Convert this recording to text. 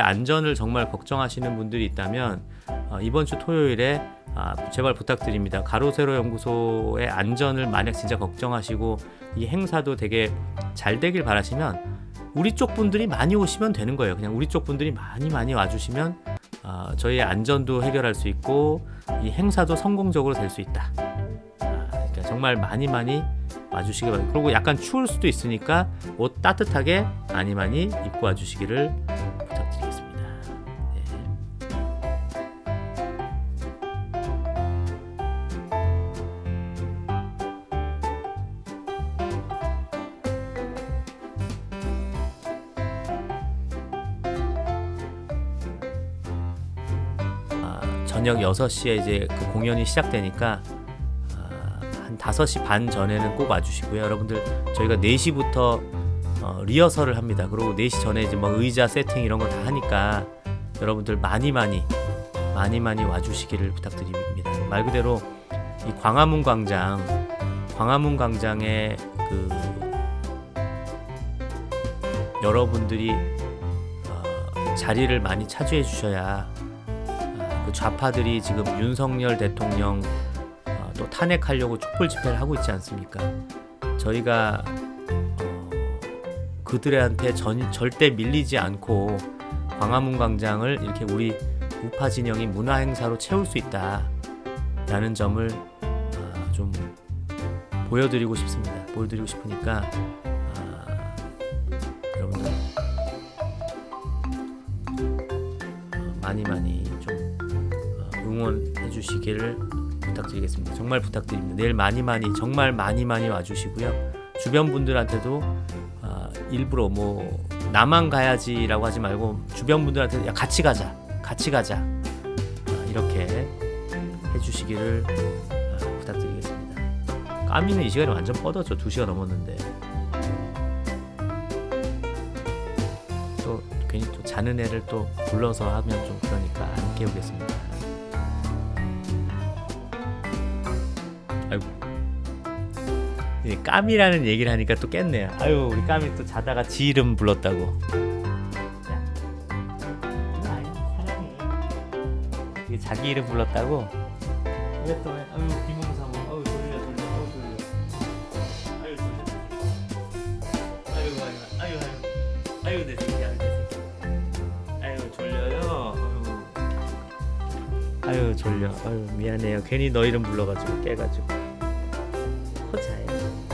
안전을 정말 걱정하시는 분들이 있다면 어, 이번 주 토요일에 아, 제발 부탁드립니다. 가로세로 연구소의 안전을 만약 진짜 걱정하시고 이 행사도 되게 잘 되길 바라시면 우리 쪽 분들이 많이 오시면 되는 거예요. 그냥 우리 쪽 분들이 많이 많이 와주시면 아, 저희의 안전도 해결할 수 있고 이 행사도 성공적으로 될 수 있다. 아, 그러니까 정말 많이 많이 와주시기 바랍니다. 그리고 약간 추울 수도 있으니까 옷 따뜻하게 많이 많이 입고 와주시기를 저녁 6시에 이제 그 공연이 시작되니까 아, 한 5시 반 전에는 꼭 와주시고요. 여러분들 저희가 4시부터 어, 리허설을 합니다. 그리고 4시 전에 이제 뭐 의자 세팅 이런 거 다 하니까 여러분들 많이 많이 많이 많이 와주시기를 부탁드립니다. 말 그대로 이 광화문 광장 광화문 광장에 그 여러분들이 어, 자리를 많이 차지해 주셔야 아, 그 좌파들이 지금 윤석열 대통령 어, 또 탄핵하려고 촛불 집회를 하고 있지 않습니까? 저희가 어, 그들한테 전, 절대 밀리지 않고 광화문 광장을 이렇게 우리 우파 진영이 문화 행사로 채울 수 있다라는 점을 아, 좀 보여드리고 싶습니다. 보여드리고 싶으니까 아, 어, 많이 많이 좀 어, 응원해 주시기를 부탁드리겠습니다. 정말 부탁드립니다. 내일 많이 많이 정말 많이 많이 와주시고요. 주변 분들한테도 아, 일부러 뭐 나만 가야지라고 하지 말고 주변 분들한테 야 같이 가자, 같이 가자 아, 이렇게 해주시기를 아, 부탁드리겠습니다. 까미는 이 시간에 완전 뻗었죠. 2 시가 넘었는데 또 괜히 또 자는 애를 또 불러서 하면 좀 그러니까 안 깨우겠습니다. 아이고. 이 까미라는 얘기를 하니까 또 깼네요. 아유 우리 까미 또 자다가 지 이름 불렀다고. 자기 이름 불렀다고? 왜 또 왜? 아유 비몽사몽. 아유 졸려 졸려. 아유 졸려. 아유 졸려. 아유 아유 아유 아유 내 새끼 아유 내 새끼. 아유. 졸려. 아유 미안해요. 괜히 너 이름 불러가지고 깨가지고. 코자예요.